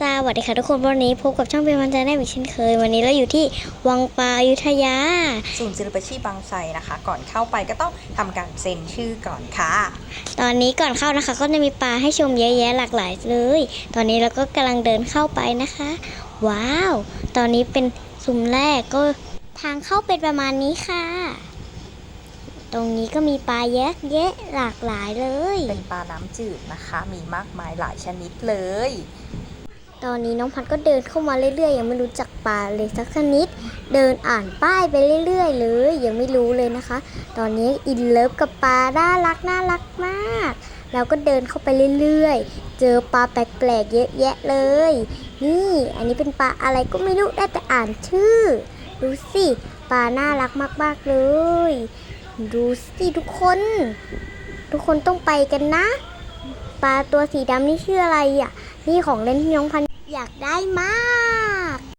สวัสดีค่ะทุกคนวันนี้พบกับช่องเป็นวันใจได้อีกเช่นเคย วันนี้เราอยู่ที่วังปลาอยุธยาศูนย์ศิลปาชีพบางไทรนะคะ ก่อนเข้าไปก็ต้องทำการเซ็นชื่อก่อนค่ะ ตอนนี้ก่อนเข้านะคะ ก็จะมีปลาให้ชมเยอะแยะหลากหลายเลย ตอนนี้เราก็กำลังเดินเข้าไปนะคะ ว้าว ตอนนี้เป็นซุ้มแรกก็ทางเข้าเป็นประมาณนี้ค่ะ ตรงนี้ก็มีปลาแยะแยะหลากหลายเลย เป็นปลาน้ำจืดนะคะ มีมากมายหลายชนิดเลย ตอนนี้น้องพันธ์ก็เดินเข้ามาเรื่อยๆ ยังไม่รู้จักปลาเลยสักชนิด เดินอ่านป้ายไปเรื่อย ๆ เลย ยังไม่รู้เลยนะคะ ตอนนี้อินเลิฟกับปลาน่ารักน่ารักมากเราก็เดินเข้าไปเรื่อยๆ เจอปลาแปลกๆเยอะแยะเลย นี่อันนี้เป็นปลาอะไรก็ไม่รู้ได้แต่อ่านชื่อ ดูสิปลาน่ารักมากๆเลย ดูสิทุกคน ทุกคนต้องไปกันนะ ปลาตัวสีดำนี่ชื่ออะไรอะ นี่ของเล่นที่น้องพันธ์ อยากได้มาก